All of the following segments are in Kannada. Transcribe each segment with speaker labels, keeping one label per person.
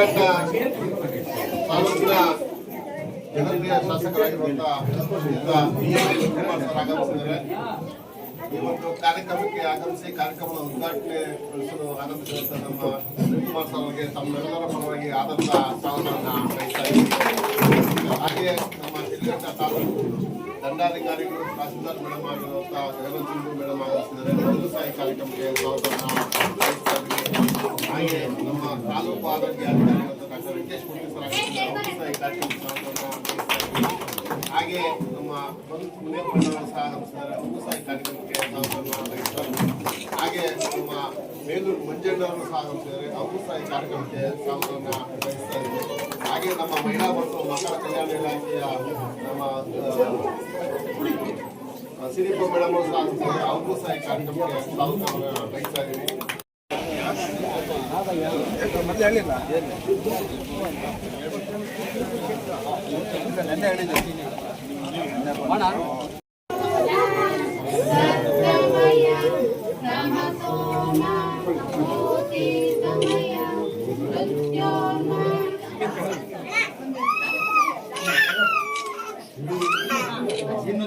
Speaker 1: ಮನೆಗಟ್ಟ ತಾಲೂಕಿನ ಜನಪ್ರಿಯ ಶಾಸಕರಾಗಿರುವಂತಹ ಕುಮಾರ್ ಸರ್ ಕಾರ್ಯಕ್ರಮಕ್ಕೆ ಆಗಮಿಸಿ ಕಾರ್ಯಕ್ರಮದ ಉದ್ಘಾಟನೆ ಗೊಳಿಸಲು ಆನಂದಿಸಿದಂತ ನಮ್ಮ ಕುಮಾರ್ ಸರ್ ಅವರಿಗೆ ತಮ್ಮೆಲ್ಲರ ಪರವಾಗಿ ಆದಂತಹ ಸಾಲವನ್ನು ಬಯಸ್ತಾ ಇದ್ದೀವಿ ಹಾಗೆ ನಮ್ಮ ಜಿಲ್ಲೆಗಟ್ಟ ತಾಲೂಕು ದಂಡಾಧಿಕಾರಿಗಳು, ತಹಸೀಲ್ದಾರ್ ಮೇಡಮ್ ಆಗಿರುವಂತಹ ಜಗವಂತ ಮೇಡಮ್ ಆಗಮಿಸಿದ್ದಾರೆ. ಮೊದಲು ಈ ಕಾರ್ಯಕ್ರಮಕ್ಕೆ ಸ್ವಾಗತವನ್ನು ಹಾಗೆ ನಮ್ಮ ತಾಲೂಕು ಆರೋಗ್ಯ ಡಾಕ್ಟರ್ ವೆಂಕಟೇಶ್ ಇದ್ದೀನಿ ಹಾಗೆ ನಮ್ಮ ಮುನಿಯಪ್ಪನವರು ಸಹ ಆಗಮಿಸಿದ್ದಾರೆ ಅವರು ಸಹ ಈ ಕಾರ್ಯಕ್ರಮಕ್ಕೆ ಹಾಗೆ ನಮ್ಮ ಮೇಲೂರು ಮಂಜಣ್ಣವರು ಸಹ ಆಗಮಿಸಿದ್ದಾರೆ ಅವರು ಸಹ ಈ ಕಾರ್ಯಕ್ರಮಕ್ಕೆ ಹಾಗೆ ನಮ್ಮ ಮಹಿಳಾ ಮತ್ತು ಮಕ್ಕಳ ಕಲ್ಯಾಣ ಇಲಾಖೆಯ ನಮ್ಮ ಸಿರಿಪ್ಪ ಸಿರಿಪ ಮೇಡಮ್ ಅವರು ಸಹ ಅವ್ರಿಗೂ ಸಹ ಈ ಕಾರ್ಯಕ್ರಮಕ್ಕೆ ಬಯಸ್ತಾ
Speaker 2: ಮತ್ತೆ ಹೇಳಿಲ್ಲ ನೆನ್ನೆ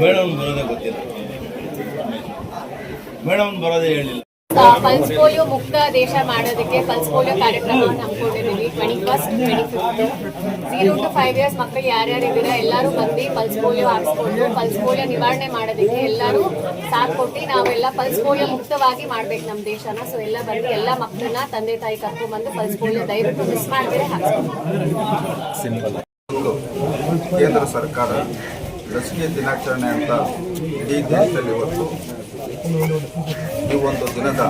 Speaker 3: ಮೇಡಮ್ ಬರೋದೇ ಗೊತ್ತಿಲ್ಲ. ಮೇಡಮ್ ಬರೋದೇ ಹೇಳಿಲ್ಲ.
Speaker 4: ಪಲ್ಸ್ ಪೋಲಿಯೋ ಮುಕ್ತ ದೇಶ ಮಾಡೋದಕ್ಕೆ ಪಲ್ಸ್ ಪೋಲಿಯೋ ಕಾರ್ಯಕ್ರಮವನ್ನು ಹಮ್ಮಿಕೊಂಡಿದ್ದೀವಿ twenty first twenty fifth zero to five years ಮಕ್ಕಳು ಯಾರ್ಯಾರು ಇದ್ದೀರಾ, ಎಲ್ಲರೂ ಬಂದು ಪಲ್ಸ್ ಪೋಲಿಯೋ ಹಾಕ್ಸ್ಕೊಂಡು ಪಲ್ಸ್ ಪೋಲಿಯೋ ನಿವಾರಣೆ ಮಾಡೋದಕ್ಕೆ ಎಲ್ಲರೂ ಸಾಥ್ ಕೊಟ್ಟು ನಾವೆಲ್ಲ ಪಲ್ಸ್ ಪೋಲಿಯೋ ಮುಕ್ತವಾಗಿ ಮಾಡ್ಬೇಕು ನಮ್ಮ ದೇಶನ. ಸೊ ಎಲ್ಲ ಬಂದು ಎಲ್ಲ ಮಕ್ಕಳನ್ನ ತಂದೆ ತಾಯಿ ಕರ್ಕೊಂಡ್ಬಂದು ಪಲ್ಸ್ ಪೋಲಿಯೋ ದಯವಿಟ್ಟು ಮಿಸ್ ಮಾಡಿದ್ರೆ ಹಾಕ್ಸ್ಕೊಂಡು
Speaker 2: ಕೇಂದ್ರ ಸರ್ಕಾರ ಲಸಿಕೆ ದಿನಾಚರಣೆ ಅಂತ ಇಡೀ ದೇಶದಲ್ಲಿ ಇವತ್ತು ಈ ಒಂದು ದಿನದ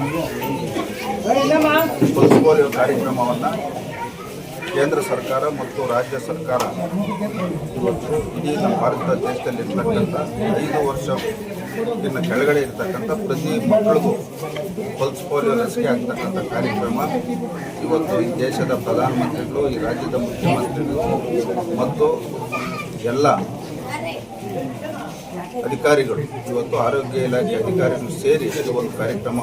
Speaker 2: ಪಲ್ಸ್ ಪೋಲಿಯೋ ಕಾರ್ಯಕ್ರಮವನ್ನು ಕೇಂದ್ರ ಸರ್ಕಾರ ಮತ್ತು ರಾಜ್ಯ ಸರ್ಕಾರ ಇವತ್ತು ಇಡೀ ನಮ್ಮ ಭಾರತ ದೇಶದಲ್ಲಿರ್ತಕ್ಕಂಥ ಐದು ವರ್ಷ ಇನ್ನು ಕೆಳಗಡೆ ಇರ್ತಕ್ಕಂಥ ಪ್ರತಿ ಮಕ್ಕಳಿಗೂ ಪಲ್ಸ್ ಪೋಲಿಯೋ ಲಸಿಕೆ ಆಗ್ತಕ್ಕಂಥ ಕಾರ್ಯಕ್ರಮ. ಇವತ್ತು ಈ ದೇಶದ ಪ್ರಧಾನಮಂತ್ರಿಗಳು, ಈ ರಾಜ್ಯದ ಮುಖ್ಯಮಂತ್ರಿಗಳು ಮತ್ತು ಎಲ್ಲ ಅಧಿಕಾರಿಗಳು, ಇವತ್ತು ಆರೋಗ್ಯ ಇಲಾಖೆ ಅಧಿಕಾರಿಗಳು ಸೇರಿ ಒಂದು ಕಾರ್ಯಕ್ರಮ,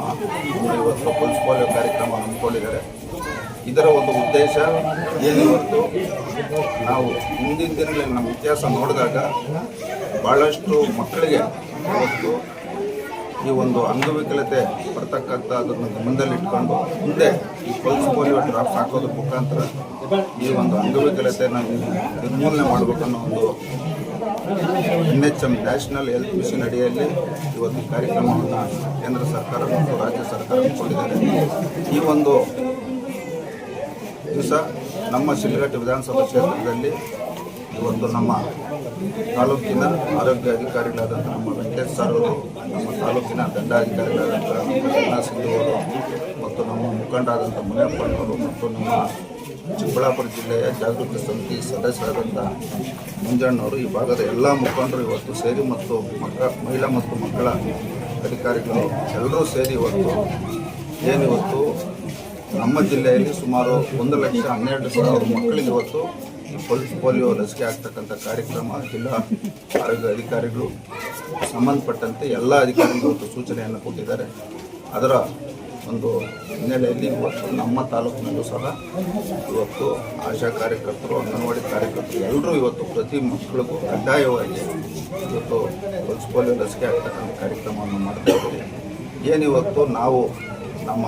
Speaker 2: ಇವತ್ತು ಪಲ್ಸ್ ಪೋಲಿಯೋ ಕಾರ್ಯಕ್ರಮ ಹಮ್ಮಿಕೊಂಡಿದ್ದಾರೆ. ಇದರ ಒಂದು ಉದ್ದೇಶ ಏನು ಹೊರತು ನಾವು ಮುಂದಿನ ದಿನಗಳಲ್ಲಿ ನಮ್ಮ ಇತಿಹಾಸ ನೋಡಿದಾಗ ಭಾಳಷ್ಟು ಮಕ್ಕಳಿಗೆ ಇವತ್ತು ಈ ಒಂದು ಅಂಗವಿಕಲತೆ ಬರ್ತಕ್ಕಂಥದ್ದನ್ನು ಗಮನದಲ್ಲಿಟ್ಕೊಂಡು ಮುಂದೆ ಈ ಪಲ್ಸ್ ಪೋಲಿಯೋ ಡ್ರಾಪ್ಸ್ ಹಾಕೋದ್ರ ಮುಖಾಂತರ ಈ ಒಂದು ಅಂಗವಿಕಲತೆಯನ್ನು ನಿರ್ಮೂಲನೆ ಮಾಡಬೇಕನ್ನೋ ಒಂದು N H M national health mission ಅಡಿಯಲ್ಲಿ ಇವತ್ತು ಕಾರ್ಯಕ್ರಮವನ್ನು ಕೇಂದ್ರ ಸರ್ಕಾರ ಮತ್ತು ರಾಜ್ಯ ಸರ್ಕಾರ ಹಮ್ಮಿಕೊಂಡಿದ್ದಾರೆ. ಈ ಒಂದು ದಿವಸ ನಮ್ಮ ಶಿಲ್ಘಟ್ಟ ವಿಧಾನಸಭಾ ಕ್ಷೇತ್ರದಲ್ಲಿ ಇವತ್ತು ನಮ್ಮ ತಾಲೂಕಿನ ಆರೋಗ್ಯ ಅಧಿಕಾರಿಗಳಾದಂಥ ನಮ್ಮ ವೆಂಕಟೇಶ್ ಸರ್ ಅವರು, ನಮ್ಮ ತಾಲೂಕಿನ ದಂಡಾಧಿಕಾರಿಗಳಾದಂಥ ಸಿಂಧು ಅವರು ಮತ್ತು ನಮ್ಮ ಮುಖಂಡರಾದಂಥ ಮುನಿಯಪ್ಪನವರು ಮತ್ತು ನಮ್ಮ ಚಿಕ್ಕಬಳ್ಳಾಪುರ ಜಿಲ್ಲೆಯ ಜಾಗೃತಿ ಸಮಿತಿ ಸದಸ್ಯರಾದಂಥ ಮುಂಜಣ್ಣವರು, ಈ ಭಾಗದ ಎಲ್ಲ ಮುಖಂಡರು ಇವತ್ತು ಸೇರಿ ಮತ್ತು ಮಕ್ಕಳ, ಮಹಿಳಾ ಮತ್ತು ಮಕ್ಕಳ ಅಧಿಕಾರಿಗಳು ಎಲ್ಲರೂ ಸೇರಿ ಇವತ್ತು ಏನಿವತ್ತು ನಮ್ಮ ಜಿಲ್ಲೆಯಲ್ಲಿ ಸುಮಾರು ಒಂದು ಲಕ್ಷ ಹನ್ನೆರಡು ಸಾವಿರ ಮಕ್ಕಳಿಗೆ ಇವತ್ತು ಪಲ್ಸ್ ಪೋಲಿಯೋ ಲಸಿಕೆ ಆಗ್ತಕ್ಕಂಥ ಕಾರ್ಯಕ್ರಮ, ಜಿಲ್ಲಾ ಆರೋಗ್ಯ ಅಧಿಕಾರಿಗಳು, ಸಂಬಂಧಪಟ್ಟಂತೆ ಎಲ್ಲ ಅಧಿಕಾರಿಗಳು ಇವತ್ತು ಸೂಚನೆಯನ್ನು ಕೊಟ್ಟಿದ್ದಾರೆ. ಅದರ ಒಂದು ಹಿನ್ನೆಲೆಯಲ್ಲಿ ಇವತ್ತು ನಮ್ಮ ತಾಲೂಕಿನಲ್ಲೂ ಸಹ ಇವತ್ತು ಆಶಾ ಕಾರ್ಯಕರ್ತರು, ಅಂಗನವಾಡಿ ಕಾರ್ಯಕರ್ತರು ಎಲ್ಲರೂ ಇವತ್ತು ಪ್ರತಿ ಮಕ್ಕಳಿಗೂ ಕಡ್ಡಾಯವಾಗಿ ಇವತ್ತು ಪಲ್ಸ್ ಪೋಲಿಯೋ ಲಸಿಕೆ ಆಗ್ತಕ್ಕಂಥ ಕಾರ್ಯಕ್ರಮವನ್ನು ಮಾಡ್ತಾ ಇದ್ದೀವಿ. ಏನಿವತ್ತು ನಾವು ನಮ್ಮ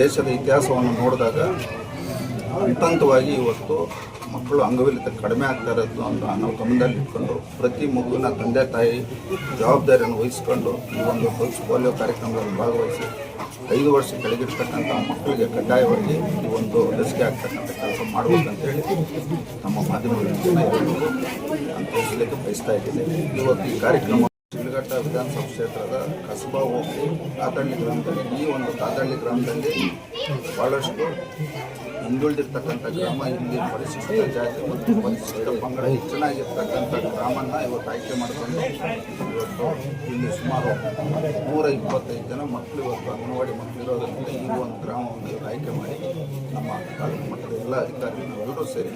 Speaker 2: ದೇಶದ ಇತಿಹಾಸವನ್ನು ನೋಡಿದಾಗ ಹಂತ ಹಂತವಾಗಿ ಇವತ್ತು ಮಕ್ಕಳು ಅಂಗವಿಲ್ಲದ ಕಡಿಮೆ ಆಗ್ತಾ ಇರೋದು ಅಂತ ನಾವು ಗಮನದಲ್ಲಿ ಇಟ್ಕೊಂಡು ಪ್ರತಿ ಮಗುವಿನ ತಂದೆ ತಾಯಿ ಜವಾಬ್ದಾರಿಯನ್ನು ವಹಿಸ್ಕೊಂಡು ಈ ಒಂದು ಪಲ್ಸ್ ಪೋಲಿಯೋ ಕಾರ್ಯಕ್ರಮದಲ್ಲಿ ಭಾಗವಹಿಸಿ ಐದು ವರ್ಷ ಕೆಳಗಿರ್ತಕ್ಕಂಥ ಮಕ್ಕಳಿಗೆ ಕಡ್ಡಾಯವಾಗಿ ಈ ಒಂದು ಲಸಿಕೆ ಆಗ್ತಕ್ಕಂಥ ಕೆಲಸ ಮಾಡಬೇಕಂತೇಳಿ ನಮ್ಮ ನಾನು ತಿಳಿಸಲಿಕ್ಕೆ ಬಯಸ್ತಾ ಇದ್ದೀನಿ. ಇವತ್ತು ಈ ಕಾರ್ಯಕ್ರಮ ಶಿಲ್ಘಟ್ಟ ವಿಧಾನಸಭಾ ಕ್ಷೇತ್ರದ ಕಸಬಾ ಹೋಗಿ ತಾತಳ್ಳಿ ಗ್ರಾಮದಲ್ಲಿ ಈ ಒಂದು ತಾತಳ್ಳಿ ಗ್ರಾಮದಲ್ಲಿ ಭಾಳಷ್ಟು ಹಿಂದುಳಿದಿರ್ತಕ್ಕಂಥ ಗ್ರಾಮ ಇಲ್ಲಿ ಪರಿಶಿಷ್ಟ ಜಾತಿ ಮತ್ತು ಪರಿಶಿಷ್ಟ ಪಂಗಡ ಹೆಚ್ಚಿನಾಗಿರ್ತಕ್ಕಂಥ ಗ್ರಾಮನ ಇವತ್ತು ಆಯ್ಕೆ ಮಾಡಿಕೊಂಡು ಇವತ್ತು ಇಲ್ಲಿ ಸುಮಾರು ನೂರ ಇಪ್ಪತ್ತೈದು ಜನ ಮಕ್ಕಳು ಇವತ್ತು ಅಂಗನವಾಡಿ ಮಕ್ಕಳು ಇರೋದರಿಂದ ಈ ಒಂದು ಗ್ರಾಮವನ್ನು ಆಯ್ಕೆ ಮಾಡಿ ನಮ್ಮ ತಾಲೂಕು ಮಟ್ಟದ ಎಲ್ಲ ಅಧಿಕಾರಿಗಳು ಎಲ್ಲರೂ ಸೇರಿ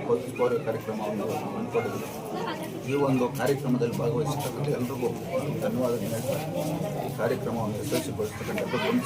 Speaker 2: ಇವತ್ತು ಕಾರ್ಯಕ್ರಮವನ್ನು ಹಮ್ಮಿಕೊಂಡಿದ್ದೀವಿ. ಈ ಒಂದು ಕಾರ್ಯಕ್ರಮದಲ್ಲಿ ಭಾಗವಹಿಸತಕ್ಕಂಥ ಎಲ್ರಿಗೂ ಧನ್ಯವಾದ ಹೇಳ್ತಾರೆ ಈ ಕಾರ್ಯಕ್ರಮವನ್ನು ಯಶಸ್ವಿಗೊಳಿಸ್ತಕ್ಕಂಥ ಇದ್ದೀನಿ.